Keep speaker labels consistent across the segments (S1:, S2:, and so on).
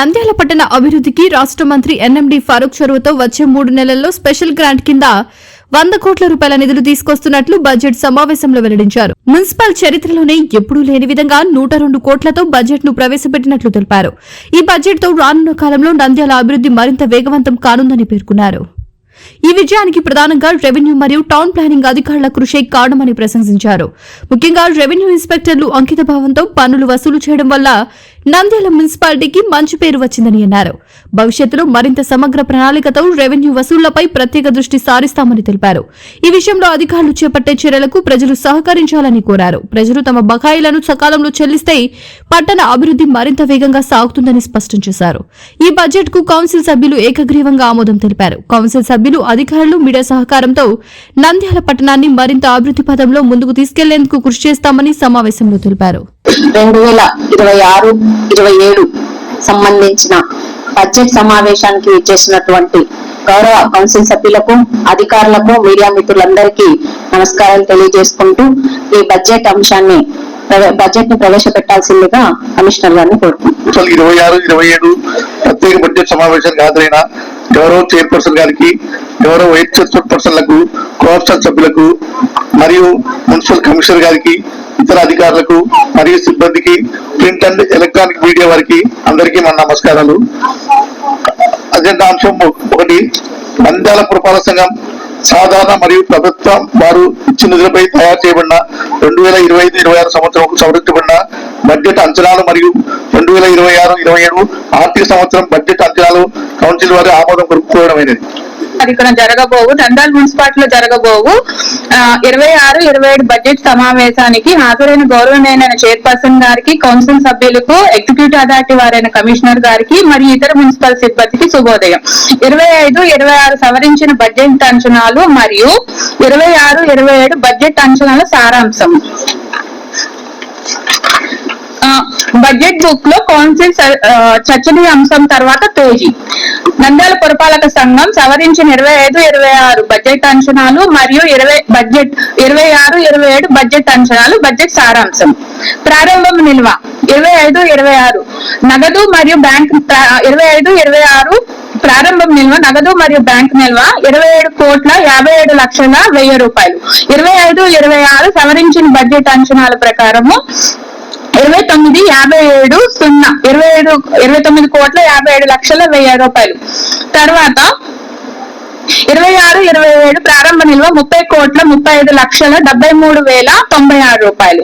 S1: నంద్యాల పట్టణ అభివృద్ధికి రాష్ట్ర మంత్రి ఎన్ఎండి ఫారూక్ చొరవతో వచ్చే మూడు నెలల్లో స్పెషల్ గ్రాంట్ కింద వంద కోట్ల రూపాయల నిధులు తీసుకొస్తున్నట్లు బడ్జెట్ సమావేశంలో వెల్లడించారు. మున్సిపల్ చరిత్రలోనే ఎప్పుడూ లేని విధంగా నూట రెండు కోట్లతో బడ్జెట్ను ప్రవేశపెట్టినట్లు తెలిపారు. ఈ బడ్జెట్తో రానున్న కాలంలో నంద్యాల అభివృద్ధి మరింత వేగవంతం కానుందని పేర్కొన్నారు. ఈ విజయానికి ప్రధానంగా రెవెన్యూ మరియు టౌన్ ప్లానింగ్ అధికారుల కృషి కారణమని ప్రశంసించారు. ముఖ్యంగా రెవెన్యూ ఇన్స్పెక్టర్లు అంకితభావంతో పన్నులు వసూలు చేయడం వల్ల నంద్యాల మున్సిపాలిటీకి మంచి పేరు వచ్చిందని అన్నారు. భవిష్యత్తులో మరింత సమగ్ర ప్రణాళికతో రెవెన్యూ వసూళ్ళపై ప్రత్యేక దృష్టి సారిస్తామని తెలిపారు. ఈ విషయంలో అధికారులు చేపట్టే చర్యలకు ప్రజలు సహకరించాలని కోరారు. ప్రజలు తమ బకాయిలను సకాలంలో చెల్లిస్తే పట్టణ అభివృద్ధి మరింత వేగంగా సాగుతుందని స్పష్టం చేశారు. ఈ బడ్జెట్కు కౌన్సిల్ సభ్యులు ఏకగ్రీవంగా ఆమోదం తెలిపారు. కౌన్సిల్ సభ్యులు అధికారులు మీడియా సహకారంతో నంద్యాల పట్టణాన్ని మరింత అభివృద్ధి పథంలో ముందుకు తీసుకెళ్ళేందుకు కృషి చేస్తామని సమావేశంలో తెలిపారు.
S2: రెండు వేల ఇరవై ఆరు ఇరవై ఏడు సంబంధించిన బడ్జెట్ సమావేశానికి చేసినటువంటి గౌరవ కౌన్సిల్ సభ్యులకు అధికారులకు మీడియా మిత్రులందరికీ నమస్కారాలు తెలియజేసుకుంటూ ఈ బడ్జెట్ అంశాన్ని బడ్జెట్ని ప్రవేశపెట్టాల్సిందిగా కమిషనర్ గారిని కోరుకుంటున్నాను.
S3: ఇరవై ఆరు ఇరవై ఏడు ప్రత్యేక బడ్జెట్ సమావేశానికి హాజరైన గౌరవ చైర్పర్సన్ గారికి గౌరవ వైస్ చైర్పర్సన్లకు కోఆప్షన్ సభ్యులకు మరియు మున్సిపల్ కమిషనర్ గారికి ఇతర అధికారులకు మరియు సిబ్బందికి ప్రింట్ అండ్ ఎలక్ట్రానిక్ మీడియా వారికి అందరికీ మన నమస్కారాలు. అజెండా అంశం ఒకటి నంద్యాల పురపాలక సంఘం సాధారణ మరియు ప్రభుత్వం వారు ఇచ్చిన నిధులపై తయారు చేయబడిన రెండు వేల ఇరవై ఐదు ఇరవై ఆరు సంవత్సరం సమర్పించబడిన బడ్జెట్ అంచనాలు మరియు రెండు వేల ఇరవై ఆరు ఇరవై ఏడు ఆర్థిక సంవత్సరం బడ్జెట్ అంచనాలు కౌన్సిల్ వారి ఆమోదం కోరడమైనది
S4: అది ఇక్కడ జరగబోవు. దండాల్ మున్సిపాలిటీలో జరగబోవు. ఇరవై ఆరు ఇరవై ఏడు బడ్జెట్ సమావేశానికి హాజరైన గౌరవనీయ చైర్పర్సన్ గారికి కౌన్సిల్ సభ్యులకు ఎగ్జిక్యూటివ్ అథారిటీ వారైన కమిషనర్ గారికి మరియు ఇతర మున్సిపల్ సిబ్బందికి శుభోదయం. ఇరవై ఐదు ఇరవై ఆరు సవరించిన బడ్జెట్ అంచనాలు మరియు ఇరవై ఆరు ఇరవై ఏడు బడ్జెట్ అంచనాల సారాంశం. బడ్జెట్ బుక్లో కౌన్సిల్ చర్చనీయ అంశం తర్వాత పేజీ. నంద్యాల పురపాలక సంఘం సవరించిన ఇరవై ఐదు ఇరవై ఆరు బడ్జెట్ అంచనాలు మరియు ఇరవై బడ్జెట్ ఇరవై ఆరు ఇరవై ఏడు బడ్జెట్ అంచనాలు బడ్జెట్ సారాంశం. ప్రారంభం నిల్వ. ఇరవై ఐదు ఇరవై ఆరు. నగదు మరియు బ్యాంక్ ఇరవై ఐదు ఇరవై ఆరు. ప్రారంభం నిల్వ. నగదు మరియు బ్యాంక్ నిల్వ. ఇరవై ఏడు కోట్ల యాభై ఏడు లక్షల వెయ్యి రూపాయలు. ఇరవై ఐదు ఇరవై ఆరు సవరించిన బడ్జెట్ అంచనాల ప్రకారము ఇరవై తొమ్మిది యాభై ఏడు సున్నా. ఇరవై ఏడు ఇరవై తొమ్మిది కోట్ల యాభై ఏడు లక్షల వెయ్యి రూపాయలు. తర్వాత ఇరవై ఆరు ఇరవై ఏడు ప్రారంభ నిల్వ ముప్పై కోట్ల ముప్పై ఐదు లక్షల డెబ్బై మూడు వేల తొంభై ఆరు రూపాయలు.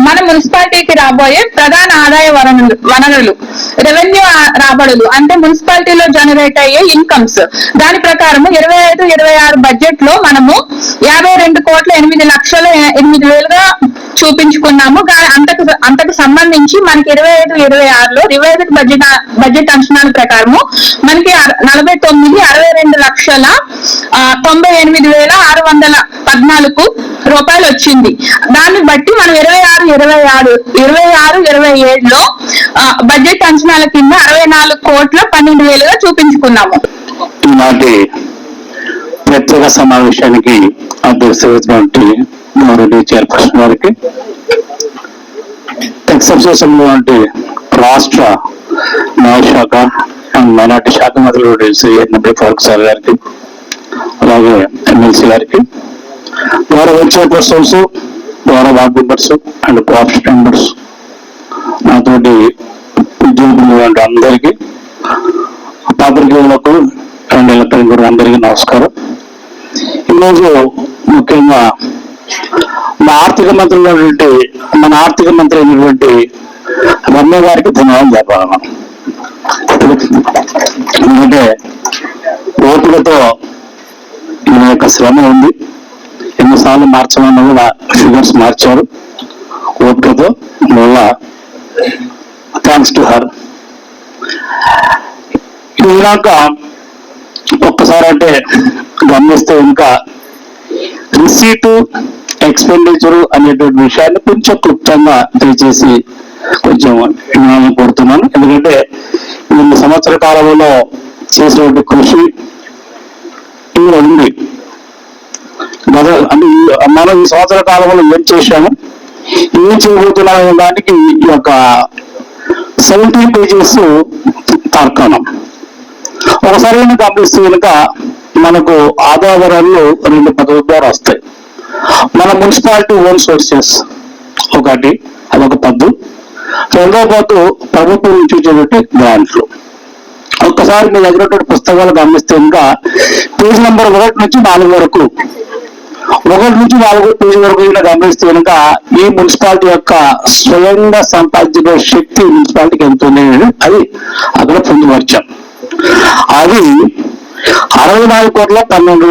S4: మన మున్సిపాలిటీకి రాబోయే ప్రధాన ఆదాయ వనరులు వనరులు రెవెన్యూ రాబడులు. అంటే మున్సిపాలిటీలో జనరేట్ అయ్యే ఇన్కమ్స్ దాని ప్రకారం ఇరవై ఐదు ఇరవై ఆరు బడ్జెట్లో మనము యాభై రెండు కోట్ల ఎనిమిది లక్షల ఎనిమిది వేలుగా చూపించుకున్నాము. అంతకు అంతకు సంబంధించి మనకి ఇరవై ఐదు ఇరవై ఆరులో రివైజ్డ్ బడ్జెట్ బడ్జెట్ అంచనాల ప్రకారము మనకి అర- నలభై తొమ్మిది అరవై రెండు లక్షల తొంభై ఎనిమిది వేల ఆరు వందల పద్నాలుగు రూపాయలు వచ్చింది. దాన్ని బట్టి మనం ఇరవై ఆరు ఇరవై ఆరు ఇరవై ఆరు ఇరవై ఏడులో బడ్జెట్ అంచనాల కింద అరవై నాలుగు కోట్ల పన్నెండు వేలుగా చూపించుకున్నాము.
S5: ఈనాటి ప్రత్యేక సమావేశానికి అధ్యక్షించినటువంటి గౌరవ చైర్పర్సన్ గారికి టెక్స్ అసోసియేషన్ అంటే రాష్ట్ర న్యాయశాఖ అండ్ మైనార్టీ శాఖ మంత్రులు శ్రీ ఫారూక్ సార్ గారికి అలాగే ఎమ్మెల్సీ గారికి ద్వారా వచ్చే పర్సన్స్ ద్వారా ward members and cooperative members నాతోటి ఉద్యోగులు వంటి అందరికీ పాత్రికేయులకు అండ్ ఎలక్ట్రానిక్ కూడా అందరికీ నమస్కారం. ఈరోజు ముఖ్యంగా మా ఆర్థిక మంత్రి ఉన్నటువంటి మన ఆర్థిక మంత్రి అయినటువంటి రమ్య గారికి ధన్యవాదాలు చెప్పాలి ఎందుకంటే ఓపికతో ఈయన యొక్క శ్రమ ఉంది. ఎన్నిసార్లు మార్చమన్నా కూడా ఫిగర్స్ మార్చారు. ఓపికతో వల్ల థ్యాంక్స్ టు హర్. ఇలాక ఒక్కసారి అంటే గమనిస్తే ఇంకా రిసీటు ఎక్స్పెండిచర్ అనేటువంటి విషయాన్ని కొంచెం క్లుప్తంగా దయచేసి కొంచెం వినాలని కోరుతున్నాను. ఎందుకంటే ఈ సంవత్సర కాలంలో చేసినటువంటి కృషి ఇందులో మనం ఈ సంవత్సర కాలంలో ఏం చేశాము? ఏం చేయబోతున్నాం అనే దానికి ఈ యొక్క సెవెంటీ పేజెస్ తార్కాణం. ఒకసారి కనుక గమనిస్తే కనుక మనకు ఆదావరాలు రెండు పద్ధతుల ద్వారా వస్తాయి. మన మున్సిపాలిటీ ఓన్ సోర్సెస్ ఒకటి అదొక పద్దు. రెండో పద్దు ప్రభుత్వం నుంచి వచ్చేటువంటి గ్రాంట్లు ఒక్కసారి మీ దగ్గర పుస్తకాలు గమనిస్తే ఇంకా పేజ్ నెంబర్ ఒకటి నుంచి నాలుగు వరకు ఒకటి నుంచి నాలుగు పేజీ వరకు ఇలా గమనిస్తే కనుక ఈ మున్సిపాలిటీ యొక్క స్వయంగా సంపాదించే శక్తి మున్సిపాలిటీకి ఎంత ఉంది అది అక్కడ పొందుపరిచాం. అది అరవై నాలుగు కోట్ల పన్నెండు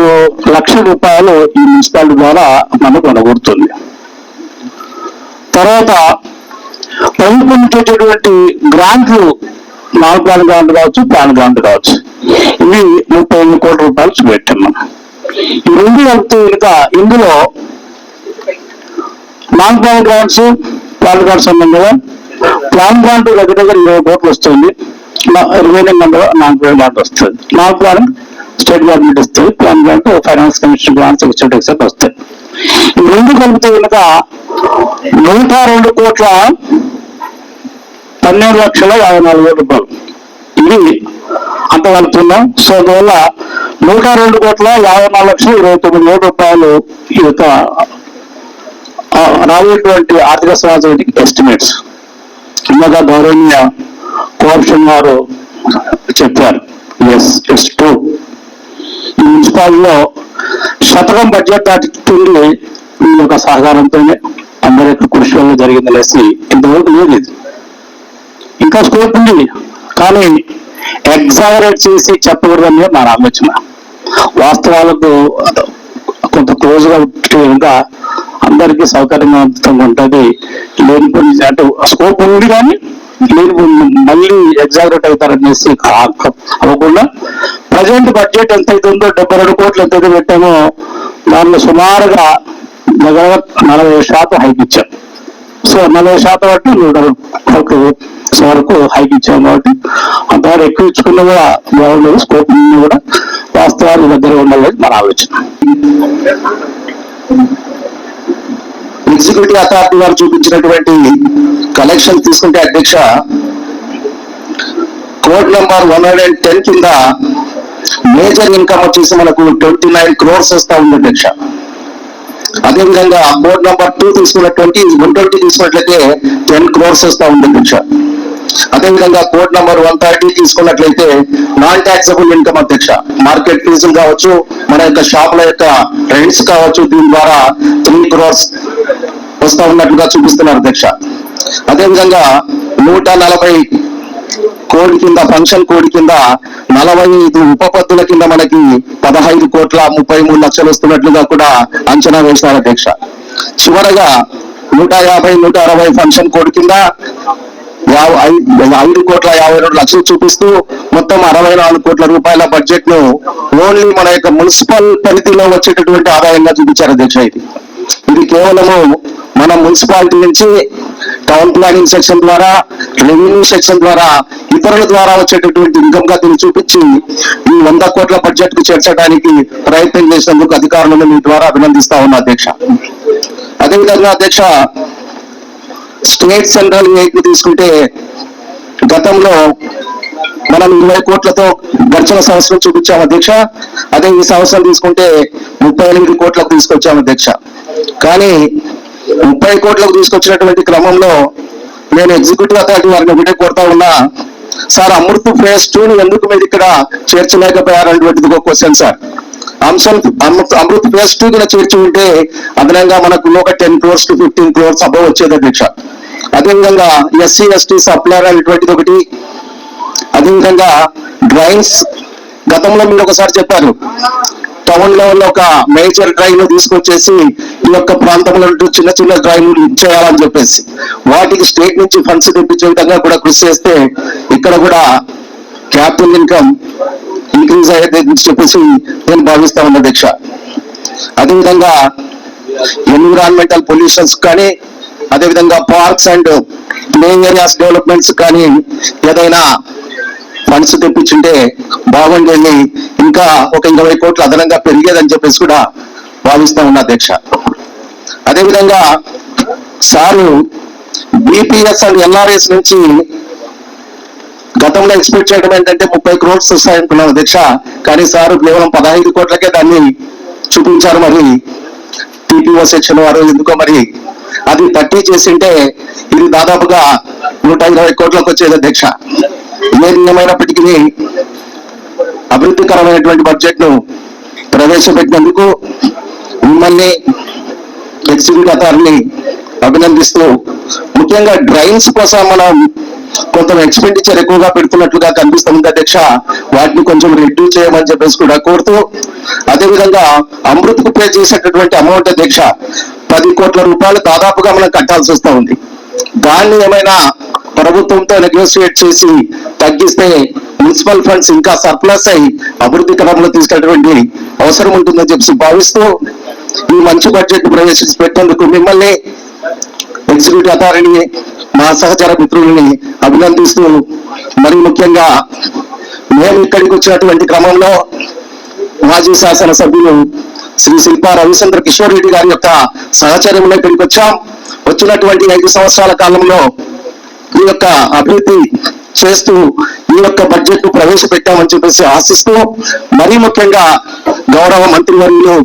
S5: లక్షల రూపాయలు ఈ మున్సిపాలిటీ ద్వారా మనకు కొనగొడుతుంది తర్వాత ప్రభుత్వం నుంచి గ్రాంట్లు నాన్ ప్లాన్ గ్రాంట్ కావచ్చు ప్లాన్ గ్రాంట్ కావచ్చు. ఇవి ముప్పై ఎనిమిది కోట్ల రూపాయలు చూపెట్టాం మనం ఈ రెండు ఇందులో non plan grants plan grants ఉన్నాయి కదా ప్లాన్ గ్రాంట్ దగ్గర దగ్గర ఇరవై కోట్లు వస్తుంది. రిమైనింగ్ అందులో నాన్ ప్లాన్ గ్రాంట్ వస్తుంది. నాన్ ప్లాన్ స్టేట్ గవర్నమెంట్ ఇస్తుంది. Plan grant finance commission grants etcetera వస్తాయి. ఈ రెండు కలిపితే కనుక నూట రెండు కోట్ల పన్నెండు లక్షల యాభై నాలుగు వేల రూపాయలు. ఇది అంతగలుగుతున్నాం సో అందువల్ల నూట రెండు కోట్ల యాభై నాలుగు లక్షల ఇరవై తొమ్మిది వేల రూపాయలు ఈ యొక్క రాబోయేటువంటి ఆర్థిక సంవత్సరానికి ఎస్టిమేట్స్ ఇందాక గౌరవనీయ కోఆప్షన్ వారు చెప్పారు. ఎస్ ఎస్ టూ ఈ మున్సిపాలిటీలో శతకం బడ్జెట్ దాటుతుంది మీ యొక్క సహకారంతోనే. అందరి యొక్క కృషి వల్ల జరిగిందనేసి ఇంతవరకు లేదు ఇంకా స్కోప్ ఉంది. కానీ ఎగ్జాగరేట్ చేసి చెప్పకూడదని నా ఆలోచన వాస్తవాలకు కొంత క్లోజ్గా గా అందరికీ సౌకర్యవంతంగా ఉంటుంది. లేని కొన్ని అంటే స్కోప్ ఉంది కానీ లేని మళ్ళీ ఎగ్జాగరేట్ అవుతారనేసి అవ్వకుండా ప్రజెంట్ బడ్జెట్ ఎంత అయితే ఉందో డెబ్బై రెండు కోట్లు ఎంత అయితే పెట్టామో దానిలో సుమారుగా దగ్గర నలభై శాతం హైక్ ఇచ్చాం. సో నలభై శాతం అంటే నూట వరకు హైక్ ఇచ్చాం కాబట్టి అంతవరకు ఎక్కువ ఇచ్చుకున్న కూడా బాగుండదు స్కోప్ కూడా వాస్తవాలు దగ్గర ఉండాలని మన ఆలోచన.
S3: ఎగ్జిక్యూటివ్ అథారిటీ వారు చూపించినటువంటి కలెక్షన్ తీసుకుంటే అధ్యక్ష code number one hundred and ten కింద మేజర్ ఇన్కమ్ వచ్చేసి మనకు ట్వంటీ నైన్ క్రోర్స్ వస్తా ఉంది అధ్యక్ష. అదేవిధంగా బోర్డ్ నెంబర్ టూ తీసుకున్న ట్వంటీ వన్ ట్వంటీ తీసుకున్నట్లయితే టెన్ క్రోర్స్ వస్తూ ఉంది అధ్యక్ష అదేవిధంగా కోడ్ నెంబర్ వన్ థర్టీ తీసుకున్నట్లయితే నాన్ ట్యాక్సబుల్ ఇన్కమ్ అధ్యక్ష మార్కెట్ ఫీజులు కావచ్చు మన యొక్క షాపుల యొక్క రెంట్స్ కావచ్చు దీని ద్వారా త్రీ క్రోర్స్ వస్తా ఉన్నట్లుగా చూపిస్తున్నారు అధ్యక్ష. అదేవిధంగా నూట నలభై కోడ్ కింద ఫంక్షన్ కోడ్ కింద నలభై ఐదు ఉపపత్తుల కింద మనకి పదహైదు కోట్ల ముప్పై మూడు లక్షలు వస్తున్నట్లుగా కూడా అంచనా వేశారు అధ్యక్ష. చివరగా నూట యాభై నూట అరవై ఫంక్షన్ కోడ్ కింద ఐ- ఐదు కోట్ల యాభై రెండు లక్షలు చూపిస్తూ మొత్తం అరవై నాలుగు కోట్ల రూపాయల బడ్జెట్ను ఓన్లీ మన యొక్క మున్సిపల్ పరిధిలో వచ్చేటటువంటి ఆదాయంగా చూపించారు అధ్యక్ష ఇది. ఇది కేవలము మన మున్సిపాలిటీ నుంచి టౌన్ ప్లానింగ్ సెక్షన్ ద్వారా రెవెన్యూ సెక్షన్ ద్వారా ఇతరుల ద్వారా వచ్చేటటువంటి ఇన్కమ్గా దీన్ని చూపించి ఈ వంద కోట్ల బడ్జెట్కు చేర్చడానికి ప్రయత్నం చేసినందుకు అధికారులను మీ ద్వారా అభినందిస్తా ఉన్నా అధ్యక్ష. అదేవిధంగా అధ్యక్ష స్టేట్ సెంట్రల్ ఎయిడ్ తీసుకుంటే గతంలో మనం ఇరవై కోట్లతో గడిచిన సంవత్సరం చూపించాం అధ్యక్ష. అదే ఈ సంవత్సరం తీసుకుంటే ముప్పై ఎనిమిది కోట్లకు తీసుకొచ్చాం అధ్యక్ష. కానీ ముప్పై కోట్లకు తీసుకొచ్చినటువంటి క్రమంలో నేను ఎగ్జిక్యూటివ్ అథారిటీ వారిని ఒకటే కోరుతా ఉన్నా సార్ అమృత్ ఫేజ్ టూని ఎందుకు మీరు ఇక్కడ చేర్చలేకపోయారనేటువంటిది ఒక క్వశ్చన్ సార్. అంశం అమృత్ అమృత్ ఫేజ్ టూ కూడా చేర్చి ఉంటే అదనంగా మనకు ఒక ten crores to fifteen crores above వచ్చేది అధ్యక్ష. అదేవిధంగా ఎస్సీ ఎస్టీ సప్లయర్ అనేటువంటిది ఒకటి అదేవిధంగా డ్రైన్స్ గతంలో మీరు ఒకసారి చెప్పారు. టౌన్ లెవెల్ ఒక మేజర్ డ్రైవ్ తీసుకొచ్చేసి ఈ యొక్క ప్రాంతంలో చిన్న చిన్న డ్రైవ్ చేయాలని చెప్పేసి వాటికి స్టేట్ నుంచి ఫండ్స్ తెప్పించే విధంగా కూడా కృషి చేస్తే ఇక్కడ కూడా క్యాపిటల్ ఇన్కమ్ ఇంక్రీజ్ అయ్యేది చెప్పేసి నేను భావిస్తా ఉన్నా దీక్ష. అదేవిధంగా ఎన్విరాన్మెంటల్ పొల్యూషన్స్ కానీ అదేవిధంగా parks and play areas developments కానీ ఏదైనా మనసు తెప్పించుంటే బాగుండేది. ఇంకా ఒక ఇరవై కోట్లు అదనంగా పెరిగేదని చెప్పేసి కూడా భావిస్తా ఉన్నా అధ్యక్ష. అదేవిధంగా సారు బీపీఎస్ అండ్ ఎన్ఆర్ఎస్ నుంచి గతంలో ఎక్స్పెక్ట్ చేయడం ఏంటంటే ముప్పై క్రోడ్స్ వస్తాయనుకున్నాం అధ్యక్ష. కానీ సారు కేవలం పదహైదు కోట్లకే దాన్ని చూపించారు మరి. టీపీఓ సెక్షన్ వారు ఎందుకో మరి అది థర్టీ చేసింటే ఇది దాదాపుగా నూట ఇరవై కోట్లకు వచ్చేది అధ్యక్ష. ఏది ఏమైనప్పటికీ అభివృద్ధికరమైనటువంటి బడ్జెట్ను ప్రవేశపెట్టినందుకు మిమ్మల్ని ఎగ్జిక్యూటివ్ అథారిని అభినందిస్తూ ముఖ్యంగా డ్రైన్స్ కోసం మనం కొంత ఎక్స్పెండిచర్ ఎక్కువగా పెడుతున్నట్లుగా కనిపిస్తుంది అధ్యక్ష. వాటిని కొంచెం రిడ్యూస్ చేయమని చెప్పేసి కూడా కోరుతూ అదేవిధంగా అమృత్కు పే చేసేటటువంటి అమౌంట్ అధ్యక్ష పది కోట్ల రూపాయలు దాదాపుగా మనం కట్టాల్సి వస్తూ ఉంది దాన్ని ఏమైనా ప్రభుత్వంతో నెగోషియేట్ చేసి తగ్గిస్తే మున్సిపల్ ఫండ్స్ ఇంకా సర్ప్లస్ అయి అభివృద్ధి క్రమంలో తీసుకెళ్ళటువంటి అవసరం ఉంటుందని చెప్పి భావిస్తూ ఈ మంచి బడ్జెట్ ప్రవేశించి పెట్టేందుకు మిమ్మల్ని ఎగ్జిక్యూటివ్ అథారిటీ మా సహచర మిత్రులని అభినందిస్తూ మరి ముఖ్యంగా మేము ఇక్కడికి వచ్చినటువంటి క్రమంలో మాజీ శాసన సభ్యులు శ్రీ శిల్పా రవిచంద్ర కిషోర్ రెడ్డి గారి యొక్క సహచర్యంలో ఇక్కడికి వచ్చాం. వచ్చినటువంటి ఐదు సంవత్సరాల కాలంలో ఈ యొక్క అభివృద్ధి చేస్తూ ఈ యొక్క బడ్జెట్ను ప్రవేశపెట్టామని చెప్పేసి ఆశిస్తూ మరీ ముఖ్యంగా గౌరవ మంత్రివర్యులు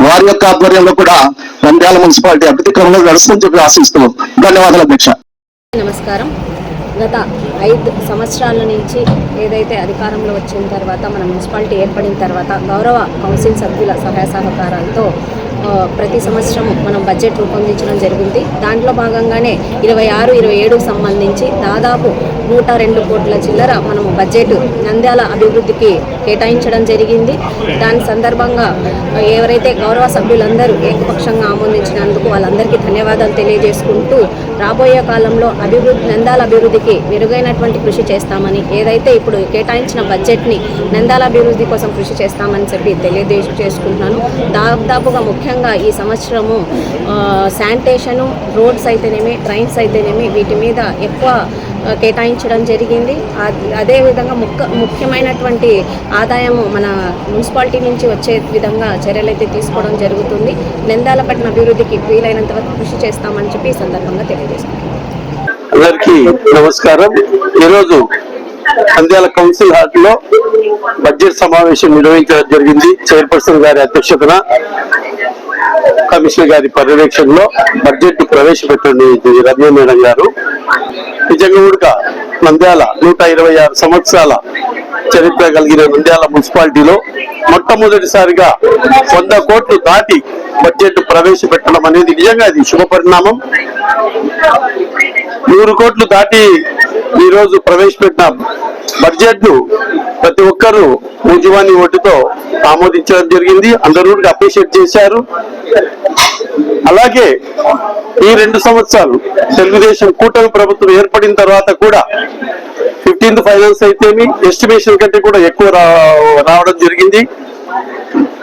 S3: వారి యొక్క ఆధ్వర్యంలో కూడా నంద్యాల మున్సిపాలిటీ అభివృద్ధి క్రమంలో నడుస్తుందని చెప్పి ఆశిస్తూ ధన్యవాదాలు అధ్యక్ష.
S6: నమస్కారం. గత ఐదు సంవత్సరాల నుంచి ఏదైతే అధికారంలో వచ్చిన తర్వాత మన మున్సిపాలిటీ ఏర్పడిన తర్వాత గౌరవ కౌన్సిల్ సభ్యుల సహాయ సహకారాలతో ప్రతి సంవత్సరం మనం బడ్జెట్ రూపొందించడం జరిగింది. దాంట్లో భాగంగానే ఇరవై ఆరు ఇరవై ఏడుకు సంబంధించి దాదాపు నూట రెండు కోట్ల చిల్లర మనము బడ్జెట్ నంద్యాల అభివృద్ధికి కేటాయించడం జరిగింది. దాని సందర్భంగా ఎవరైతే గౌరవ సభ్యులందరూ ఏకపక్షంగా ఆమోదించినందుకు వాళ్ళందరికీ ధన్యవాదాలు తెలియజేసుకుంటూ రాబోయే కాలంలో అభివృద్ధి నందాల అభివృద్ధికి మెరుగైనటువంటి కృషి చేస్తామని ఏదైతే ఇప్పుడు కేటాయించిన బడ్జెట్ని నందాల అభివృద్ధి కోసం కృషి చేస్తామని చెప్పి తెలియజేసుకుంటున్నాను. దాదాపుగా ముఖ్యంగా ఈ సంవత్సరము శానిటేషను రోడ్స్ అయితేనేమి ట్రైన్స్ అయితేనేమి వీటి మీద ఎక్కువ కేటాయించడం జరిగింది. అదేవిధంగా ముఖ్య ముఖ్యమైనటువంటి ఆదాయము మన మున్సిపాలిటీ నుంచి వచ్చే విధంగా చర్యలు అయితే తీసుకోవడం జరుగుతుంది. నందాల పట్టణ అభివృద్ధికి వీలైనంత వరకు కృషి చేస్తామని చెప్పి ఈ సందర్భంగా తెలియజేస్తున్నాను
S7: అందరికీ నమస్కారం. ఈరోజు నంద్యాల కౌన్సిల్ హాల్లో బడ్జెట్ సమావేశం నిర్వహించడం జరిగింది. చైర్పర్సన్ గారి అధ్యక్షతన కమిషనర్ గారి పర్యవేక్షణలో బడ్జెట్ ప్రవేశపెట్టండి రమ్య మేడం గారు. నిజంగా కూడా నంద్యాల నూట ఇరవై ఆరు సంవత్సరాల చరిత్ర కలిగిన నంద్యాల మున్సిపాలిటీలో మొట్టమొదటిసారిగా వంద కోట్లు దాటి బడ్జెట్ ప్రవేశపెట్టడం అనేది నిజంగా అది శుభ పరిణామం. నూరు కోట్లు దాటి ఈ రోజు ప్రవేశపెట్టిన బడ్జెట్ను ప్రతి ఒక్కరూ మూజువాని ఓటుతో ఆమోదించడం జరిగింది. అందరూ అప్రిషియేట్ చేశారు. అలాగే ఈ రెండు సంవత్సరాలు తెలుగుదేశం కూటమి ప్రభుత్వం ఏర్పడిన తర్వాత కూడా ఫిఫ్టీన్త్ ఫైనాన్స్ అయితేమి ఎస్టిమేషన్ కంటే కూడా ఎక్కువ రా- రావడం జరిగింది.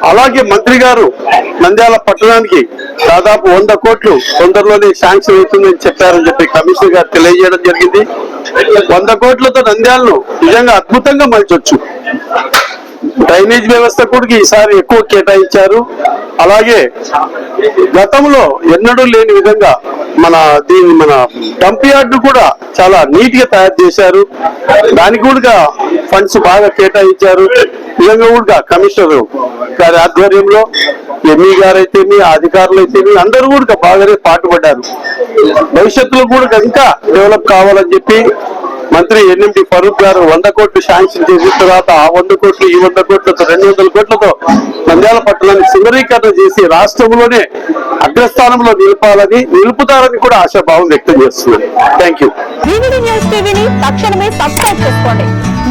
S7: అలాగే మంత్రి గారు నంద్యాల పట్టణానికి దాదాపు వంద కోట్లు తొందరలోనే శాంక్షన్ అవుతుందని చెప్పారని చెప్పి కమిషనర్ గారు తెలియజేయడం జరిగింది. వంద కోట్లతో నంద్యాలను నిజంగా అద్భుతంగా మలచొచ్చు. డ్రైనేజ్ వ్యవస్థ కూడా ఈసారి ఎక్కువ కేటాయించారు. అలాగే గతంలో ఎన్నడూ లేని విధంగా మన దీన్ని మన డంప్ యార్డు కూడా చాలా నీట్గా తయారు చేశారు. దానికి కూడా ఫండ్స్ బాగా కేటాయించారు. నిజంగా కూడా కమిషనర్ గారి ఆధ్వర్యంలో ఎంఈ గారు అయితేమి అధికారులు అయితేమి అందరూ కూడా బాగానే పాటుపడ్డారు. భవిష్యత్తులో కూడా ఇంకా డెవలప్ కావాలని చెప్పి మంత్రి ఎన్ఎండి ఫరూక్ గారు వంద కోట్లు శాంక్షన్ చేసిన తర్వాత ఆ వంద కోట్లు ఈ వంద కోట్లతో రెండు వందల కోట్లతో నంద్యాల పట్టణాన్ని సుందరీకరణ చేసి రాష్ట్రంలోనే అగ్రస్థానంలో నిలపాలని నిలుపుతారని కూడా ఆశాభావం వ్యక్తం చేస్తున్నారు. థ్యాంక్ యూ
S8: తక్షణమే సబ్స్క్రైబ్ చేసుకోండి.